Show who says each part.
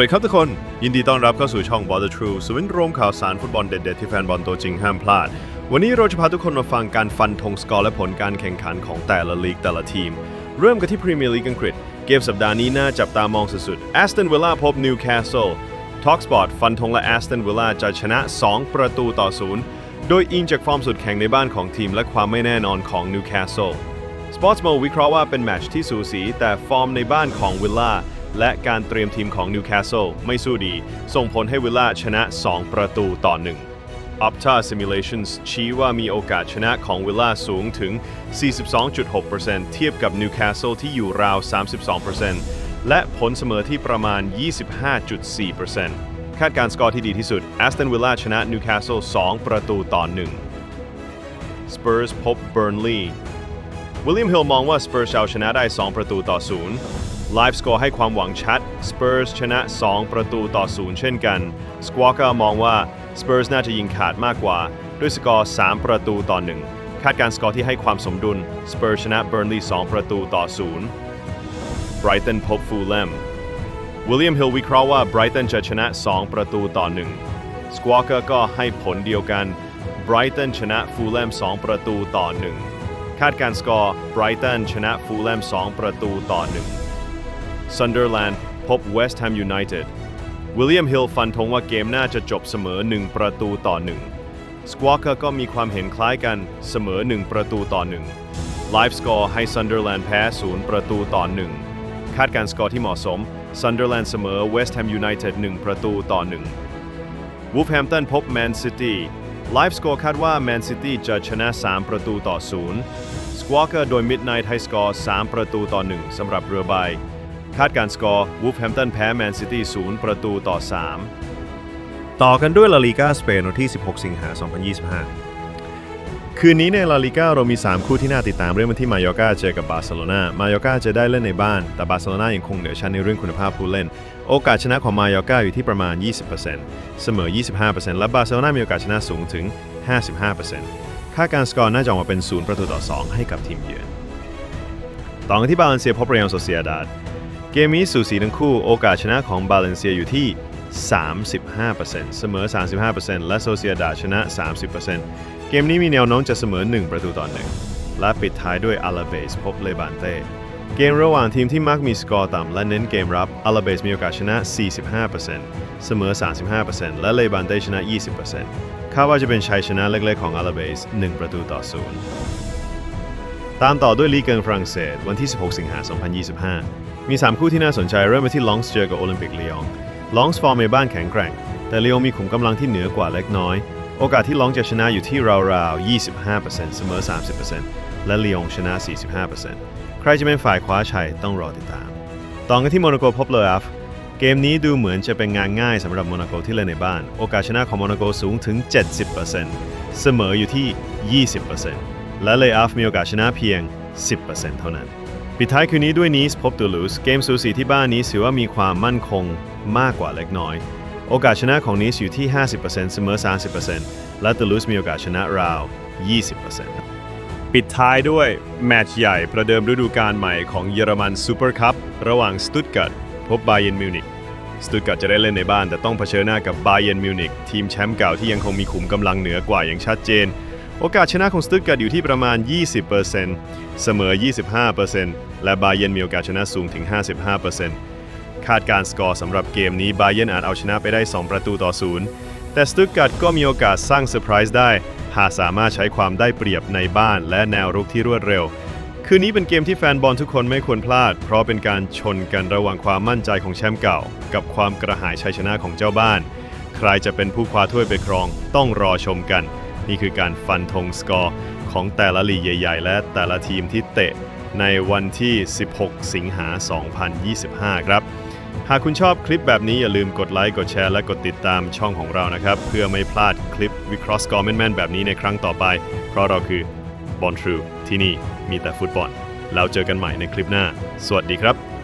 Speaker 1: วัสดีครับทุกคน ยินดีต้อนรับเข้าสู่ช่อง b o t the True สวินรวมข่าวสารฟุตบอลเด็ดๆที่แฟนบอลตัวจริงห้ามพลาด วันนี้เราจะพาทุกคนมาฟังการฟันธงสกอร์และผลการแข่งขันของแต่ละลีกแต่ละทีม เริ่มกันที่พรีเมียร์ลีกอังกฤษ เกมสัปดาห์นี้น่าจับตามองสุดๆแอสตันวิลล่าพบนิวคาสเซิลท็อกสปอร์ตฟันธงและแอสตันวิลล่าจะชนะ 2 ประตูต่อศูนย์โดยอิงจากฟอร์มสุดแข่งในบ้านของทีมและความไม่แน่นอนของนิวคาสเซิล Sportsmo วิเคราะห์ว่าเป็นแมตช์ที่สูสีแต่ฟอร์มในบ้านของวิลล่า และการเตรียมทีมของนิวคาสเซิลไม่สู้ดี ส่งผลให้วิลล่าชนะ 2 ประตูต่อ1 Opta Simulations ชี้ว่ามีโอกาสชนะของวิลล่าสูงถึง 42.6%เทียบกับนิวคาสเซิลที่อยู่ราว 32%และผลเสมอที่ประมาณ 25.4%คาดการสกอร์ที่ดีที่สุด Aston Villa ชนะนิวคาสเซิล2ประตูต่อ1 Spurs พบ Burnley วิลเลียมฮิลมองว่าสเปอร์ชเอาชนะได้ 2 ประตูต่อ 0 ไลฟ์สกอร์ให้ความหวังชัดสเปอร์ชนะ 2 ประตูต่อ0เช่นกัน สควอ k มองว่าสเปอร์น่าจะยิงขาดมากกว่า ด้วยสกอร์ 3 ประตูต่อ 1 คาดการสกอร์ที่ให้ความสมดุลสเปอร์ชนะเบ r ร์นลีย์2ประตูต่อ0ไบรตันพบฟูลแลมวิลเลียมฮิลวิเคราะห์ว่าไบรตันจะชนะ 2 ประตูต่อ 1 สควอ k ก็ให้ผลเดียวกันไบรตันชนะฟูลแลม 2 ประตูต่อ 1 คาดการสกอร์ไบรตันชนะฟูลแลม 2 ประตูต่อ 1 ซั
Speaker 2: นเดอร์แลนด์
Speaker 1: พบเวส
Speaker 2: ต์แฮมยูไนเต็ด
Speaker 1: วิลเลียมฮิลฟันธงว่าเกมน่าจะจบเสมอ 1 ประตูต่อ 1 สควอเกอร์ก็มีความเห็นคล้ายกันเสมอ 1 ประตูต่อ 1 ไลฟ์สกอร์ให้ซันเดอร์แลนด์แพ้ 0 ประตูต่อ 1 คาดการสกอร์ที่เหมาะสมซันเดอร์แลนด์เสมอเวส
Speaker 2: ต์แฮมยูไนเต็ด
Speaker 1: 1ประตูต่อ 1 วูฟแฮมตันพบแมนซิตี้ไลฟ์สกอร์คาดว่าแมนซิตี้จะชนะ 3 ประตูต่อ 0 สควอเกอร์โดยมิดไนท์ไฮสกอร์3ประตูต่อ 1สำหรับเรือใบ คาดการสกอร์ Wolverhampton แพ้ Man City 0ประตูต่อ 3
Speaker 2: ต่อกันด้วยลาลิกาสเปนวันที่ 16 สิงหา 2025 คืนนี้ในลาลิกาเรามี 3 คู่ที่น่าติดตามเรื่องวันที่มายอกาเจอกับบาร์เซโลนา มายอกาจะได้เล่นในบ้าน แต่บาร์เซโลนายังคงเหนือชั้นในเรื่องคุณภาพผู้เล่น โอกาสชนะของมายอกาอยู่ที่ประมาณ 20%เสมอ 25%และบาร์เซโลนามีโอกาสชนะสูงถึง 55%ค่าการสกอร์น่าจะออกมาเป็น 0 ประตูต่อ 2 ให้กับทีมเยือนต่อกันที่บาเลนเซียพบเรียลโซเซียดาด เกมนี้สูสีทั้งคู่โอกาสชนะของบาเลนเซียอยู่ที่ 35%เสมอ 35%และโซเซียดาชนะ 30%เกมนี้มีแนวโน้มจะเสมอ 1 ประตูต่อ1และปิดท้ายด้วยอาราเบสพบเลบานเต้เกมระหว่างทีมที่มักมีสกอร์ต่ำและเน้นเกมรับอาราเบสมีโอกาสชนะ 45%เสมอ 35%และเลบานเต้ชนะ 20%คาดว่าจะเป็นชัยชนะเล็กๆของอาราเบส 1 ประตูต่อ0ตามต่อด้วยลีกเกิงฝรั่งเศสวันที่ 16 สิงหา 2025 มี 3 คู่ที่น่าสนใจเริ่มไปที่ลองส์เจอกับโอลิมปิกลียงลองส์ฟอร์มในบ้านแข็งแกร่ง แต่ลียงมีขุมกำลังที่เหนือกว่าเล็กน้อย โอกาสที่ลองจะชนะอยู่ที่ราวๆ 25%เสมอ 30%และลียงชนะ 45%ใครจะเป็นฝ่ายคว้าชัยต้องรอติดตาม ต่อกันที่โมนาโกพบเลอฟเกมนี้ดูเหมือนจะเป็นงานง่ายสำหรับโมนาโกที่เล่นในบ้าน โอกาสชนะของโมนาโกสูงถึง 70%เสมออยู่ที่ 20%และเลอฟมีโอกาสชนะเพียง 10%เท่านั้น ปิดท้ายคืนนี้ด้วยนีสพบตูลูสเกมสูสีที่บ้านนี้ถือว่ามีความมั่นคงมากกว่าเล็กน้อย โอกาสชนะของนีสอยู่ที่ 50%เสมอ 30%และตูลูสมีโอกาสชนะราว 20%ปิดท้ายด้วยแมตช์ใหญ่ประเดิมฤดูกาลใหม่ของเยอรมันซูเปอร์คัพระหว่างสตุตการ์ดพบบาเยนมิวนิกสตุตการ์ดจะได้เล่นในบ้านแต่ต้องเผชิญหน้ากับบาเยนมิวนิกทีมแชมป์เก่าที่ยังคงมีขุมกำลังเหนือกว่าอย่างชัดเจน โอกาสชนะของสตุตการ์ดอยู่ที่ประมาณ 20%เสมอ 25%และบาเย r n มีโอกาสชนะสูงถึง 55%คาดการสกอร์สำหรับเกมนี้บาเย r n อาจเอาชนะไปได้ 2 ประตูต่อศูนย์แต่สตุตการ์ดก็มีโอกาสสร้างเซอร์ไพรส์ได้ หากสามารถใช้ความได้เปรียบในบ้านและแนวรุกที่รวดเร็ว คืนนี้เป็นเกมที่แฟนบอลทุกคนไม่ควรพลาด เพราะเป็นการชนกันระหว่างความมั่นใจของแชมป์เก่า กับความกระหายชัยชนะของเจ้าบ้าน ใครจะเป็นผู้คว้าถ้วยไปครองต้องรอชมกัน นี่คือการฟันธงสกอร์ของแต่ละลีกใหญ่ ๆ และแต่ละทีมที่เตะในวันที่ 16 สิงหา 2025 ครับ หากคุณชอบคลิปแบบนี้อย่าลืมกดไลค์ กดแชร์ และกดติดตามช่องของเรานะครับ เพื่อไม่พลาดคลิปวิเคราะห์สกอร์แม่นๆแบบนี้ในครั้งต่อไป เพราะเราคือบอลทรูที่นี่มีแต่ฟุตบอลแล้วเจอกันใหม่ในคลิปหน้า สวัสดีครับ